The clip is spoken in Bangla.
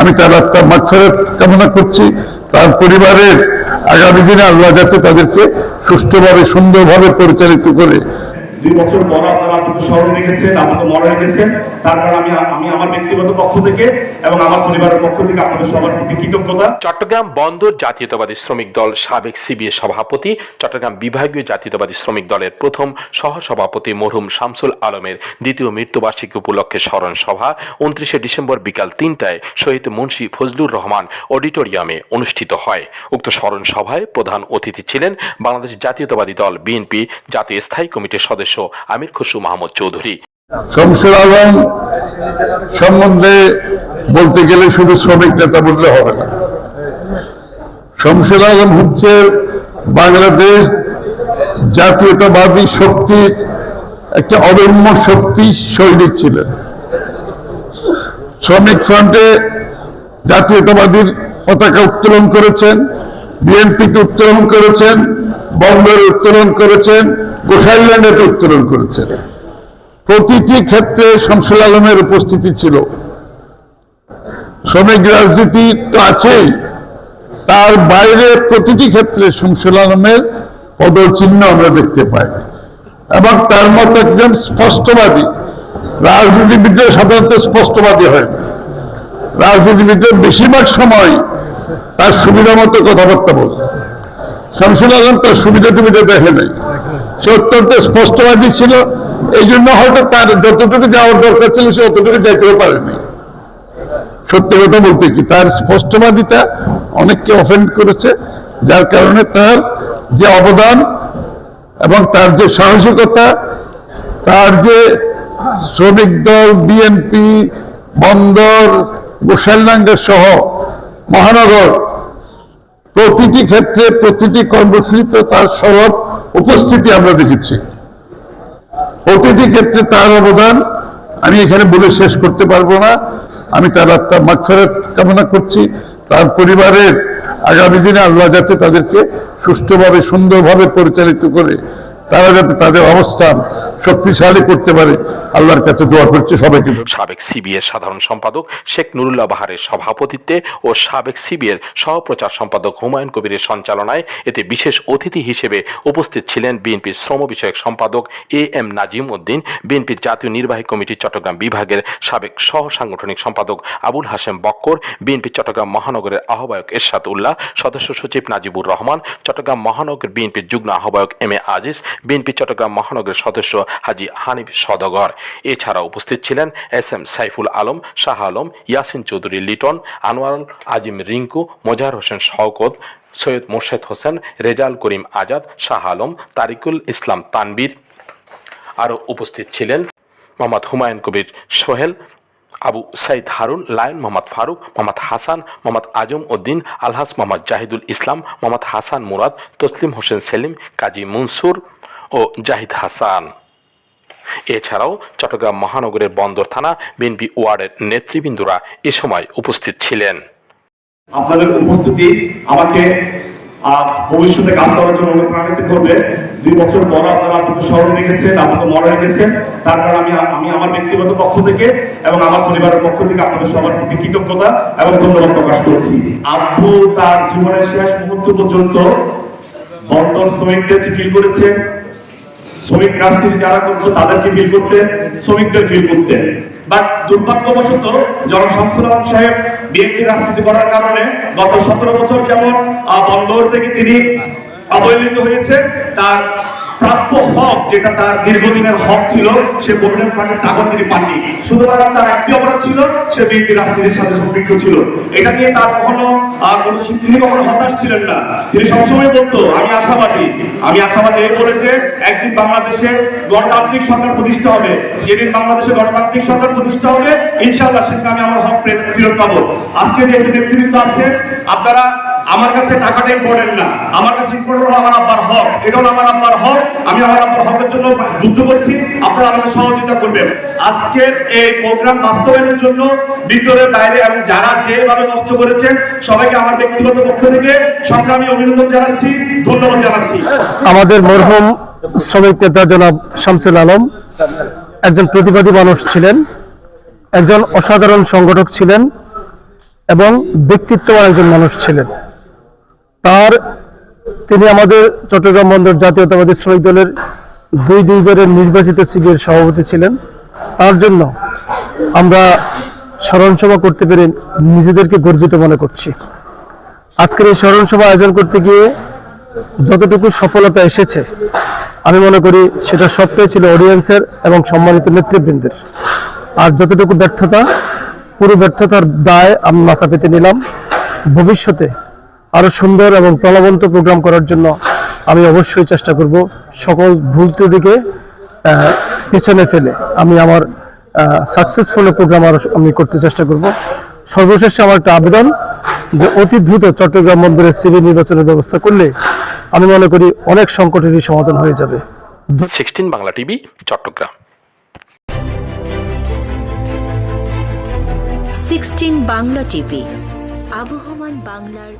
আমি তার আত্মা মাগফেরত কামনা করছি। তার পরিবারের আগামী দিনে আল্লাহ যাতে তাদেরকে সুষ্ঠুভাবে, সুন্দরভাবে পরিচালিত করে দুই বছর পর আপনারা আপনাকে স্মরণ রেখেছেন আপনাকে মনে রেখেছেন তার কারণে আমি আমি আমার ব্যক্তিগত পক্ষ থেকে এবং আমার পরিবারের পক্ষ থেকে আপনাদের সবার প্রতি কৃতজ্ঞতা। চট্টগ্রাম বন্দর জাতীয়তাবাদী শ্রমিক দল সাবেক সিবিএ সভাপতি, চট্টগ্রাম বিভাগীয় জাতীয়তাবাদী শ্রমিক দলের প্রথম সহসভাপতি মরহুম শামসুল আলমের দ্বিতীয় মৃত্যুবার্ষিকী উপলক্ষে স্মরণ সভা, উনত্রিশে ডিসেম্বর বিকাল তিনটায় শহীদ মুন্সী ফজলুর রহমান অডিটোরিয়ামে অনুষ্ঠিত হয়। উক্ত স্মরণ সভায় প্রধান অতিথি ছিলেন বাংলাদেশ জাতীয়তাবাদী দল বিএনপি জাতীয় স্থায়ী কমিটির সদস্য আমির খসরু মাহমুদ চৌধুরী। শমসুল আলম সম্বন্ধে বলতে গেলে শুধু শ্রমিক নেতা বললে হবে না। শমসুল আলম হচ্ছে বাংলাদেশ জাতীয়তাবাদী শক্তির একটা অদম্য শক্তি সৈনিক ছিলেন। শ্রমিক ফ্রন্টে জাতীয়তাবাদীর পতাকা উত্তোলন করেছেন বিএনপিতে উত্তোলন করেছেন বঙ্গের উত্তোলন করেছেন গোসাইল্যান্ডেতে উত্তোলন করেছেন। প্রতিটি ক্ষেত্রে শামসুল আলমের উপস্থিতি ছিল। শ্রমিক রাজনীতি তো আছেই। তার বাইরে প্রতিটি ক্ষেত্রে শামসুল আলমের পদচিহ্ন আমরা দেখতে পাই। এবং তার মতো একজন স্পষ্টবাদী রাজনীতিবিদরা সাধারণত স্পষ্টবাদী হয়। রাজনীতিবিদরা বেশিরভাগ সময় তার সুবিধা মতো কথাবার্তা বলে। শামসুল আলম তার সুবিধা টুবিধা দেখে নাই। সে অত্যন্ত স্পষ্টবাদী ছিল। এই জন্য হয়তো তার যতটুকু যাওয়ার দরকার ছিল, সে অতটুকু যেতেও পারেনি। সত্য কথা বলতে কি, তার স্পষ্টবাদিতা অনেককে অফেন্ড করেছে, যার কারণে তার যে অবদান এবং তার যে সাহসিকতা, তার যে শ্রমিক দল, বিএনপি, বন্দর গোসাইলডাঙ্গা সহ মহানগর প্রতিটি ক্ষেত্রে প্রতিটি কর্মসূচিতে তার সরব উপস্থিতি আমরা দেখেছি। প্রতিটি ক্ষেত্রে তার অবদান, আমি এখানে বলে শেষ করতে পারব না। আমি তার আত্মার মাগফেরত কামনা করছি। তার পরিবারের আগামী দিনে আল্লাহ যাতে তাদেরকে সুষ্ঠুভাবে, সুন্দরভাবে পরিচালিত করে, তারা যাতে তাদের অবস্থান শক্তিশালী করতে পারে। আল্লাহর কাছে দোয়া করছি সবাইকে। সাবেক সিবিএর সাধারণ সম্পাদক শেখ নুরুল্লাহ বাহারের সভাপতিত্বে ও সাবেক সিবিএর সহপ্রচার সম্পাদক হুমায়ুন কবিরের সঞ্চালনায় এতে বিশেষ অতিথি হিসেবে উপস্থিত ছিলেন বিএনপির শ্রম বিষয়ক সম্পাদক এ এম নাজিম উদ্দিন, বিএনপির জাতীয় নির্বাহী কমিটি চট্টগ্রাম বিভাগের সাবেক সহ সাংগঠনিক সম্পাদক আবুল হাশেম বক্কর, বিএনপি চট্টগ্রাম মহানগরের আহ্বায়ক এরশাদ উল্লাহ, সদস্য সচিব নাজিবুর রহমান, চট্টগ্রাম মহানগর বিএনপির যুগ্ম আহ্বায়ক M A Aziz, BNP Chattogram মহানগরের সদস্য হাজি হানিফ সদগর। এছাড়া উপস্থিত ছিলেন এস এম সাইফুল আলম, শাহ আলম, ইয়াসিন চৌধুরী লিটন, আনোয়ারুল আজিম রিঙ্কু, মোজাহার হোসেন শওকত, সৈয়দ মোর্শেদ হোসেন, রেজাল করিম আজাদ, শাহ আলম, তারিকুল ইসলাম তানবীর। আরও উপস্থিত ছিলেন মোহাম্মদ হুমায়ুন কবির সোহেল, আবু সাইদ হারুন, লায়ন মোহাম্মদ ফারুক, মোহাম্মদ হাসান, মোহাম্মদ আজম উদ্দিন, আলহাস মোহাম্মদ জাহিদুল ইসলাম, মোহাম্মদ হাসান মুরাদ, তসলিম হোসেন সেলিম, কাজী মনসুর ও জাহিদ হাসান। এছাড়াও চট্টগ্রাম মহানগরের বন্দর থানা বিএনপি ওয়ার্ডের নেতৃবৃন্দরা এ সময় উপস্থিত ছিলেন। আপনাদের উপস্থিতি আমাকে ভবিষ্যতে কাজ করার জন্য অনুপ্রাণিত করবে। দুই বছর পর আপনারা আপনাকে স্মরণ রেখেছেন আপনাকে মনে রেখেছেন। তার কারণে আমি আমি আমার ব্যক্তিগত পক্ষ থেকে এবং আমার পরিবারের পক্ষ থেকে আপনাদের সবার প্রতি কৃতজ্ঞতা এবং ধন্যবাদ প্রকাশ করছি। আব্বু তার জীবনের শেষ মুহূর্ত পর্যন্ত বন্দর শ্রমিকদেরকে ফিল করেছে। শ্রমিক রাজনীতি যারা করতো তাদেরকে ফিল করতে, শ্রমিকদের ফিল করতে। বাট দুর্ভাগ্যবশত জনাব সাহেব বিএনপি রাজনীতি করার কারণে গত সতেরো বছর যেমন বন্দর থেকে তিনি অবহেলিত হয়েছে, তার হক যেটা তার দীর্ঘদিনের হক ছিল, সে বন্যের প্রাণের টাকা তিনি পাননি। শুধুমাত্র তার একটি অপরাধ ছিল, সে বিএনপি রাজনীতির সাথে সম্পৃক্ত ছিল। এটা নিয়ে তার কখনো তিনি কখনো হতাশ ছিলেন না। তিনি সবসময় বলতো, আমি আশাবাদী। আমি আশাবাদী এই বলেছে, একদিন বাংলাদেশে গণতান্ত্রিক সরকার প্রতিষ্ঠা হবে। যেদিন বাংলাদেশে গণতান্ত্রিক সরকার প্রতিষ্ঠা হবে, ইনশাআল্লাহ সেদিন আমি আমার হক ফেরত পাবো। আজকে যে আছে আপনারা আমার কাছে টাকাটা ইম্পর্টেন্ট না। আমার কাছে ইম্পর্টেন্ট হলো আমার আব্বার হক। এটা হলো আমার আব্বার হক। আমি আমার আব্বার হকের জন্য যুদ্ধ করছি। আপনারা আমাকে সহযোগিতা করবেন। আজকের এই প্রোগ্রাম বাস্তবায়নের জন্য ভিতরে, বাইরে এবং যারা যেভাবে কষ্ট করেছেন, সবাইকে আমার ব্যক্তিগত পক্ষ থেকে সংগ্রামী অভিনন্দন জানাচ্ছি, ধন্যবাদ জানাচ্ছি। আমাদের মরহুম শ্রমিক নেতা জনাব শামসুল আলম, একজন প্রতিবাদী মানুষ ছিলেন, একজন অসাধারণ সংগঠক ছিলেন এবং ব্যক্তিত্ববান একজন মানুষ ছিলেন। তার তিনি আমাদের চট্টগ্রাম বন্দর জাতীয়তাবাদী শ্রমিক দলের দুই দুইবারের নির্বাচিত সিবিএর সভাপতি ছিলেন। তার জন্য আমরা স্মরণ সভা করতে পেরে নিজেদেরকে গর্বিত মনে করছি। আজকের এই স্মরণ সভা আয়োজন করতে গিয়ে যতটুকু সফলতা এসেছে, আমি মনে করি সেটা সবটাই ছিল অডিয়েন্সের এবং সম্মানিত নেতৃবৃন্দের। আর যতটুকু ব্যর্থতা, পুরো ব্যর্থতার দায় আমি মাথা পেতে নিলাম। ভবিষ্যতে আরও সুন্দর এবং প্রাণবন্ত প্রোগ্রাম করার জন্য আমি অবশ্যই চেষ্টা করব সকল ভুল ত্রুটিকে আহ, পেছনে ফেলে। আমি আমার সাকসেসফুল প্রোগ্রাম আরও আমি করতে চেষ্টা করব। সর্বশেষে আমার একটা আবেদন যে অতি দ্রুত চট্টগ্রাম বন্দরে সিভিল নির্বাচনের ব্যবস্থা করলে আমি মনে করি অনেক সংকটেরই সমাধান হয়ে যাবে। Sixteen Bangla TV Chattogram. Sixteen Bangla TV আবহমান বাংলার